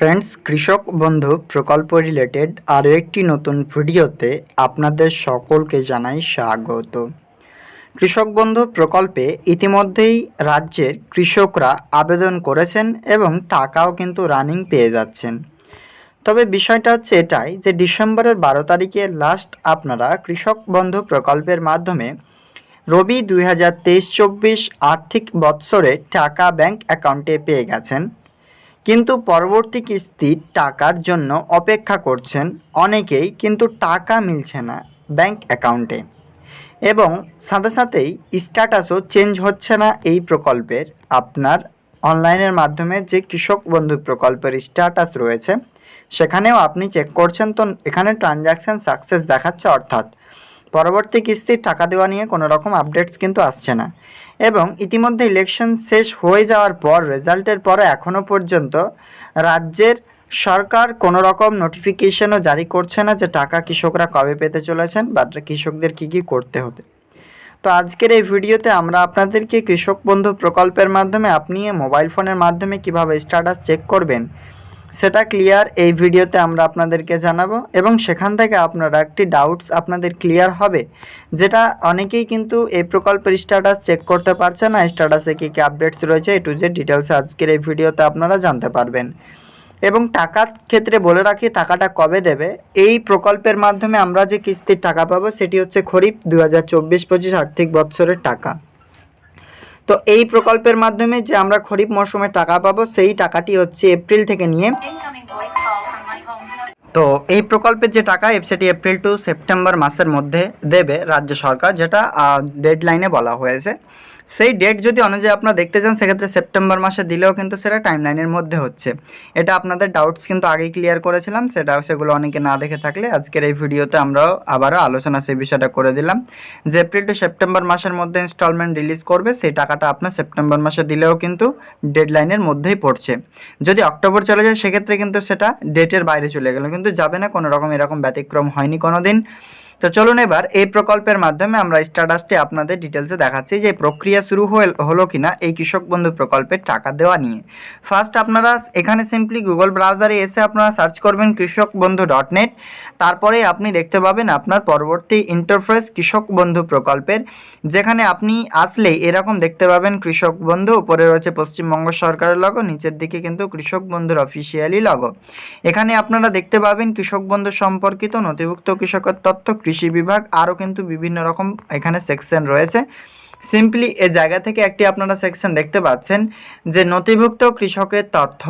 Friends, কৃষক বন্ধু প্রকল্প রিলেটেড আরও একটি নতুন ভিডিওতে আপনাদের সকলকে জানাই স্বাগত। কৃষক বন্ধু প্রকল্পে ইতিমধ্যেই রাজ্যের কৃষকরা আবেদন করেছেন এবং টাকাও কিন্তু রানিং পেয়ে যাচ্ছেন। তবে বিষয়টা হচ্ছে এটাই যে ডিসেম্বরের বারো তারিখে লাস্ট আপনারা কৃষক বন্ধু প্রকল্পের মাধ্যমে রবি দুই হাজার তেইশ চব্বিশ আর্থিক বৎসরে টাকা ব্যাংক অ্যাকাউন্টে পেয়ে গেছেন। কিন্তু পরবর্তী কিস্তির টাকার জন্য অপেক্ষা করছেন অনেকেই, কিন্তু টাকা মিলছে না ব্যাংক অ্যাকাউন্টে। এবং সাথে সাথেই স্ট্যাটাসও চেঞ্জ হচ্ছে না এই প্রকল্পের। আপনার অনলাইনের মাধ্যমে যে কৃষক বন্ধু প্রকল্পের স্ট্যাটাস রয়েছে, সেখানেও আপনি চেক করছেন, তো এখানে ট্রানজ্যাকশান সাকসেস দেখাচ্ছে, অর্থাৎ পরবর্তী কিস্তির টাকা দেওয়া নিয়ে কোনো রকম আপডেটস কিন্তু আসছে না। এবং ইতিমধ্যে ইলেকশন শেষ হয়ে যাওয়ার পর রেজাল্টের পরে এখনও পর্যন্ত রাজ্যের সরকার কোনো রকম নোটিফিকেশনও জারি করছে না যে টাকা কৃষকরা কবে পেতে চলেছেন বা কৃষকদের কী কী করতে হতে। তো আজকের এই ভিডিওতে আমরা আপনাদেরকে কৃষক বন্ধু প্রকল্পের মাধ্যমে আপনি মোবাইল ফোনের মাধ্যমে কীভাবে স্ট্যাটাস চেক করবেন সেটা ক্লিয়ার এই ভিডিওতে আমরা আপনাদেরকে জানাব এবং সেখান থেকে আপনারা একটি ডাউটস আপনাদের ক্লিয়ার হবে, যেটা অনেকেই কিন্তু এই প্রকল্পের স্ট্যাটাস চেক করতে পারছে না স্ট্যাটাসে কী কী আপডেটস রয়েছে এ টু জেড ডিটেলস আজকের এই ভিডিওতে আপনারা জানতে পারবেন। এবং টাকার ক্ষেত্রে বলে রাখি, টাকাটা কবে দেবে? এই প্রকল্পের মাধ্যমে আমরা যে কিস্তির টাকা পাবো, সেটি হচ্ছে খরিফ দু হাজার চব্বিশ পঁচিশ আর্থিক বৎসরের টাকা। তো এই প্রকল্পের মাধ্যমে যে আমরা খরিফ মরশুমে টাকা পাবো, সেই টাকাটি হচ্ছে এপ্রিল থেকে নিয়ে তো এই প্রকল্পের যে টাকা সেটি এপ্রিল টু সেপ্টেম্বর মাসের মধ্যে দেবে রাজ্য সরকার, যেটা ডেডলাইনে বলা হয়েছে। সেই ডেট যদি অনুযায়ী আপনারা দেখতে চান, সেক্ষেত্রে সেপ্টেম্বর মাসে দিলেও কিন্তু সেটা টাইমলাইনের মধ্যে হচ্ছে। এটা আপনাদের ডাউটস কিন্তু আগেই ক্লিয়ার করেছিলাম, সেটা সেগুলো অনেকে না দেখে থাকলে আজকের এই ভিডিওতে আমরাও আবারও আলোচনা সেই বিষয়টা করে দিলাম। যে এপ্রিল টু সেপ্টেম্বর মাসের মধ্যে ইনস্টলমেন্ট রিলিজ করবে, সেই টাকাটা আপনার সেপ্টেম্বর মাসে দিলেও কিন্তু ডেডলাইনের মধ্যেই পড়ছে। যদি অক্টোবর চলে যায়, সেক্ষেত্রে কিন্তু সেটা ডেটের বাইরে চলে গেল। কিন্তু যাবে না কোনো রকম এরকম ব্যতিক্রম হয়নি কোনো দিন তো চলুন এবার এই প্রকল্পের মাধ্যমে আমরা স্ট্যাটাসটি আপনাদের ডিটেলসে দেখাচ্ছি যে প্রক্রিয়া শুরু হল- কিনা এই কৃষক বন্ধু প্রকল্পের টাকা দেওয়া নিয়ে। ফার্স্ট আপনারা এখানে সিম্পলি গুগল ব্রাউজারে এসে আপনারা সার্চ করবেন কৃষক বন্ধু ডট নেট তারপরে আপনি দেখতে পাবেন আপনার পরবর্তী ইন্টারফেস কৃষক বন্ধু প্রকল্পের, যেখানে আপনি আসলেই এরকম দেখতে পাবেন কৃষক বন্ধু। উপরে রয়েছে পশ্চিমবঙ্গ সরকারের লগো নিচের দিকে কিন্তু কৃষক বন্ধুর অফিসিয়ালি লগো এখানে আপনারা দেখতে পাবেন কৃষক বন্ধু সম্পর্কিত নথিভুক্ত কৃষকের তথ্য কৃষি বিভাগ, আরও কিন্তু বিভিন্ন রকম এখানে সেকশন রয়েছে। সিম্পলি এ জায়গা থেকে একটি আপনারা সেকশন দেখতে পাচ্ছেন যে নথিভুক্ত কৃষকের তথ্য।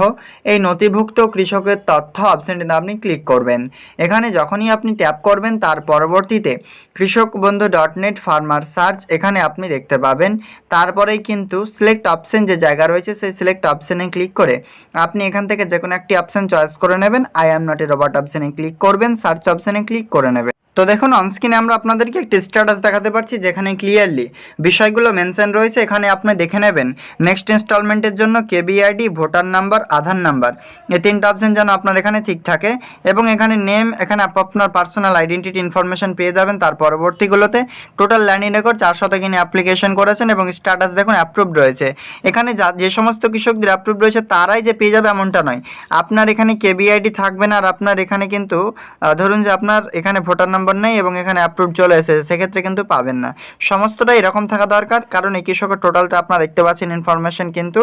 এই নথিভুক্ত কৃষকের তথ্য অপশনটিতে আপনি ক্লিক করবেন। এখানে যখনই আপনি ট্যাপ করবেন, তার পরবর্তীতে কৃষক বন্ধু ডট নেট ফার্মার সার্চ এখানে আপনি দেখতে পাবেন। তারপরেই কিন্তু সিলেক্ট অপশন যে জায়গা রয়েছে, সেই সিলেক্ট অপশনে ক্লিক করে আপনি এখান থেকে যে কোনো একটি অপশন চয়েস করে নেবেন। I am not a robot অপশনে ক্লিক করবেন সার্চ অপশনে ক্লিক করে নেবেন। তো দেখুন অনস্ক্রিনে আমরা আপনাদেরকে একটি স্ট্যাটাস দেখাতে পারছি যেখানে ক্লিয়ারলি বিষয়গুলো মেনশন রয়েছে। এখানে আপনি দেখে নেবেন নেক্সট ইনস্টলমেন্টের জন্য KB ID voter number Aadhaar number এই তিনটা অপশন যেন আপনার এখানে ঠিক থাকে এবং এখানে নেম এখানে আপনার পার্সোনাল আইডেন্টিটি ইনফরমেশন পেয়ে যাবেন। তার পরবর্তীগুলোতে টোটাল ল্যান্ডিং রেকর্ড চার শতক অ্যাপ্লিকেশন করেছেন এবং স্ট্যাটাস দেখুন অ্যাপ্রুভড রয়েছে। এখানে যা যে সমস্ত কৃষকদের অ্যাপ্রুভ রয়েছে, তারাই যে পেয়ে যাবে এমনটা নয়। আপনার এখানে কেবিআইডি থাকবে না আর আপনার এখানে কিন্তু ধরুন যে আপনার এখানে ভোটার নাম্বার নেই এবং এখানে অ্যাপ্রুভ চলে এসেছে, সেক্ষেত্রে কিন্তু পাবেন না। সমস্তটাই এরকম থাকা দরকার, কারণ এই কৃষকের টোটালটা আপনারা দেখতে পাচ্ছেন ইনফরমেশন কিন্তু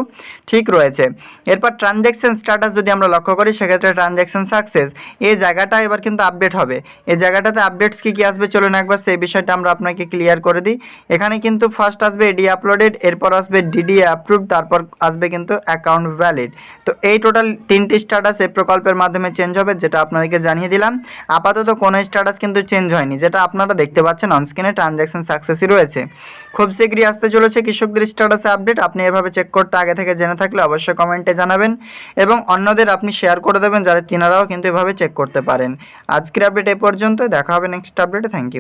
ঠিক রয়েছে। এরপর ট্রানজ্যাকশন স্ট্যাটাস যদি আমরা লক্ষ্য করি, সেক্ষেত্রে ট্রানজ্যাকশন সাকসেস এই জায়গাটা এবার কিন্তু আপডেট হবে। এই জায়গাটাতে আপডেটস কী কী আসবে চলুন একবার, সেই বিষয়টা আমরা আপনাকে ক্লিয়ার করে দিই। এখানে কিন্তু ফার্স্ট আসবে এডি আপলোডেড এরপর আসবে ডিডি অ্যাপ্রুভ তারপর আসবে কিন্তু অ্যাকাউন্ট ভ্যালিড তো এই টোটাল তিনটি স্ট্যাটাস এই প্রকল্পের মাধ্যমে চেঞ্জ হবে, যেটা আপনাদেরকে জানিয়ে দিলাম। আপাতত কোনো স্ট্যাটাস কিন্তু চেঞ্জ হয়নি, যেটা আপনারা দেখতে পাচ্ছেন অনস্ক্রিনে ট্রানজ্যাকশন সাকসেসই রয়েছে। খুব শীঘ্রই আসতে চলেছে কৃষকদের স্ট্যাটাসে আপডেট আপনি এভাবে চেক করতে আগে থেকে জেনে থাকলে অবশ্যই কমেন্টে জানাবেন এবং অন্যদের আপনি শেয়ার করে দেবেন, যারা তিনারাও কিন্তু এভাবে চেক করতে পারেন। আজকের আপডেট এ পর্যন্ত দেখা হবে নেক্সট আপডেটে থ্যাংক ইউ